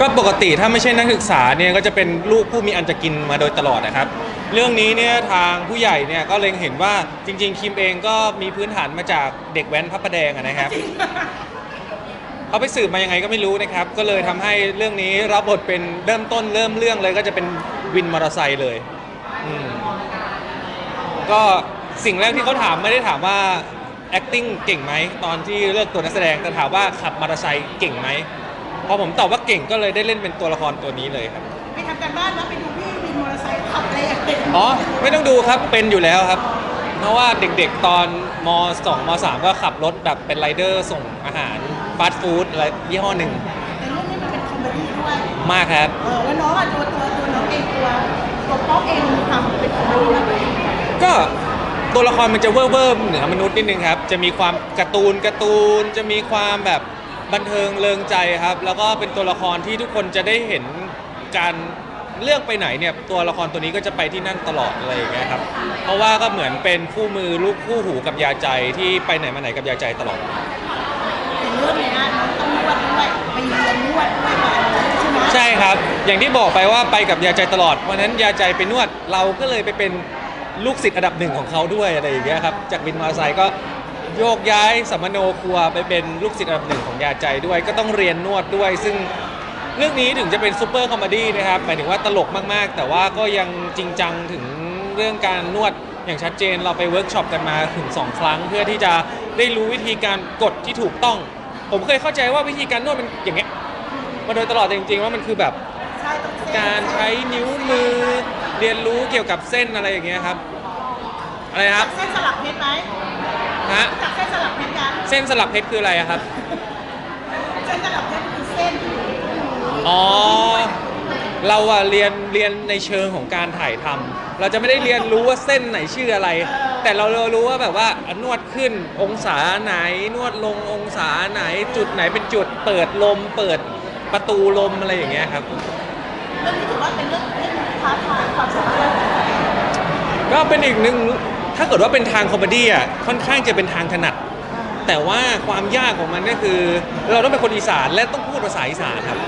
ก็ปกติถ้าไม่ใช่นักศึกษาเนี่ยก็จะเป็นลูกผู้มีอันจะกินมาโดยตลอดนะครับ เรื่องนี้เนี่ยทางผู้ใหญ่เนี่ยก็เล็งเห็นว่าจริง ๆ คิมเองก็มีพื้นฐานมาจากเด็กแว้นพระประแดงอะนะครับเขาไปสืบมายังไงก็ไม่รู้นะครับ ก็เลยทำให้เรื่องนี้รับบทเป็นเริ่มต้นเริ่มเรื่องเลยก็จะเป็นวินมอเตอร์ไซค์เลยอืมก็สิ่งแรกที่เขาถามไม่ได้ถามว่า acting เก่งไหมตอนที่เลือกตัวนักแสดงแต่ถามว่าขับมอเตอร์ไซค์เก่งไหม พอผมตอบว่าเก่งก็เลยได้เล่นเป็นตัวละครตัวนี้เลยครับ ไปทำการบ้านแล้วไปดูพี่วินมอเตอร์ไซค์ขับอะไรอย่างเงี้ยอ๋อ ไม่ต้องดูครับ เป็นอยู่แล้วครับ เพราะว่าเด็กๆตอนม 2ม3ก็ขับรถแบบเป็นไรเดอร์ส่งอาหารฟาสต์ฟู้ดอะไรยี่ห้อหนึ่งแต่เรื่องนี้มันเป็นคอมเมดี้ด้วย มากครับ เออแล้วน้องอะตัวตัวตัวน้องเองตัวตัวป๊อกเองทำเป็นคอมเมดี้ด้วยก็ตัวละครมันจะเว่อร์ๆเหนือมนุษย์นิดนึงครับ จะมีความการ์ตูนการ์ตูน จะมีความแบบ บันเทิงเริงใจครับ แล้วก็เป็นตัวละครที่ทุกคนจะได้เห็นการเลือกไปไหนเนี่ยตัวละครตัวนี้ก็จะไปที่นั่นตลอดอะไรอย่างเงี้ยครับ เพราะว่าก็เหมือนเป็นคู่มือลูกคู่หูกับยาใจที่ไปไหนมาไหนกับยาใจตลอดแต่เรื่องเนี้ยน้องต้องนวดด้วยไปเรียนนวดด้วยมาใช่ไหมใช่ครับ อย่างที่บอกไปว่าไปกับยาใจตลอดวันนั้นยาใจไปนวดเราก็เลยไปเป็นลูกศิษย์อันดับหนึ่งของเขาด้วยอะไรอย่างเงี้ยครับ จากวินมอเตอร์ไซค์ก็ โยกย้ายสัมมโนครัวไปเป็นลูกศิษย์อันดับหนึ่งของยาใจด้วย ก็ต้องเรียนนวดด้วย ซึ่งเรื่องนี้ถึงจะเป็นซูเปอร์คอมเมดี้นะครับหมายถึงว่าตลกมากๆ แต่ว่าก็ยังจริงจังถึงเรื่องการนวดอย่างชัดเจนเราไปเวิร์กช็อปกันมาถึงสองครั้ง เพื่อที่จะได้รู้วิธีการกดที่ถูกต้อง ผมเคยเข้าใจว่าวิธีการนวดเป็นอย่างเงี้ยมาโดยตลอดแต่จริงๆว่ามันคือแบบการใช้นิ้วมือเรียนรู้เกี่ยวกับเส้นอะไรอย่างเงี้ยครับอะไรครับ เส้นสลับเพชรไหม ฮะจากเส้นสลับเพชรกันเส้นสลับเพชรคืออะไรอะครับ เส้นสลับเพชรคือเส้นที่อยู่อ๋อ เราอะเรียนเรียนในเชิงของการถ่ายทำเราจะไม่ได้เรียนรู้ว่าเส้นไหนชื่ออะไร แต่เรารู้ว่าแบบว่านวดขึ้นองศาไหน นวดลงองศาไหนจุดไหนเป็นจุดเปิดลม เปิดประตูลมอะไรอย่างเงี้ยครับ เรื่องนี้ถือว่าเป็นเรื่องเรื่องท้าทายความสามารถก็เป็นอีกหนึ่ง ถ้าเกิดว่าเป็นทางคอมเมดี้อะค่อนข้างจะเป็นทางถนัด แต่ว่าความยากของมันก็คือ เราต้องเป็นคนอีสานและต้องพูดภาษาอีสานครับ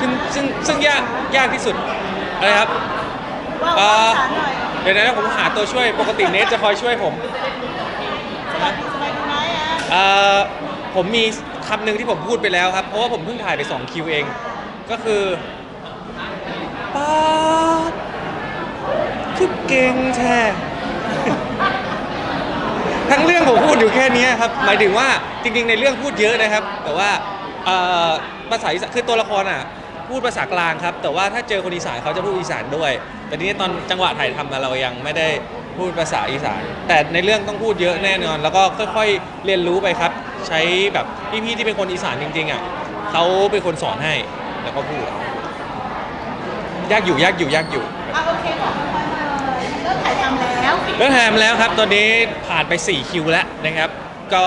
ซึ่งซึ่งซึ่งยากยากที่สุดอะไรครับว่าเอ่ว่าอภาษาหน่อยเดี๋ยวนะผมหาตัวช่วยปกติเนทจะคอยช่วยผมสวัสดีสบายดีไหมอะเอ่อผมมีคำหนึ่งที่ผมพูดไปแล้วครับ เพราะว่าผมเพิ่งถ่ายไป 2 คิวเอง ก็คือป๊าดคือ เก่งแท้ทั้งเรื่องผมพูดอยู่แค่เนี้ยครับ หมายถึงว่าจริงๆ ในเรื่องพูดเยอะนะครับ แต่ว่าเอ่อภาษาอีสานคือตัวละครอะ พูดภาษากลางครับ แต่ว่าถ้าเจอคนอีสานเขาจะพูดอีสานด้วย แต่ทีนี้ตอนจังหวะถ่ายทำอะเรายังไม่ได้พูดภาษาอีสาน แต่ในเรื่องต้องพูดเยอะแน่นอน แล้วก็ค่อยๆเรียนรู้ไปครับ ใช้แบบพี่ๆที่เป็นคนอีสานจริงๆอะเขาเป็นคนสอนให้แล้วก็พูดยากอยู่ยากอยู่ยากอยู่อะโอเคขอบคุณมาก เริ่มถ่ายทำแล้วเรื่องแฮมแล้วครับ ตอนนี้ผ่านไป 4 คิวแล้วนะครับ ก็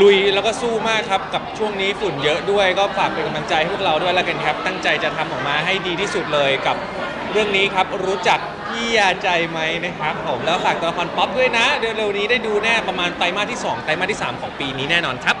ลุยแล้วก็สู้มากครับ กับช่วงนี้ฝุ่นเยอะด้วย ก็ฝากเป็นกำลังใจให้พวกเราด้วยแล้วกันครับ ตั้งใจจะทำออกมาให้ดีที่สุดเลยกับเรื่องนี้ครับ รู้จักพี่ยาใจไหมนะครับผมแล้วฝากตัวละครป๊อปด้วยนะ เร็วๆนี้ได้ดูแน่ประมาณไตรมาสที่ 2 ไตรมาสที่ 3 ของปีนี้แน่นอนครับ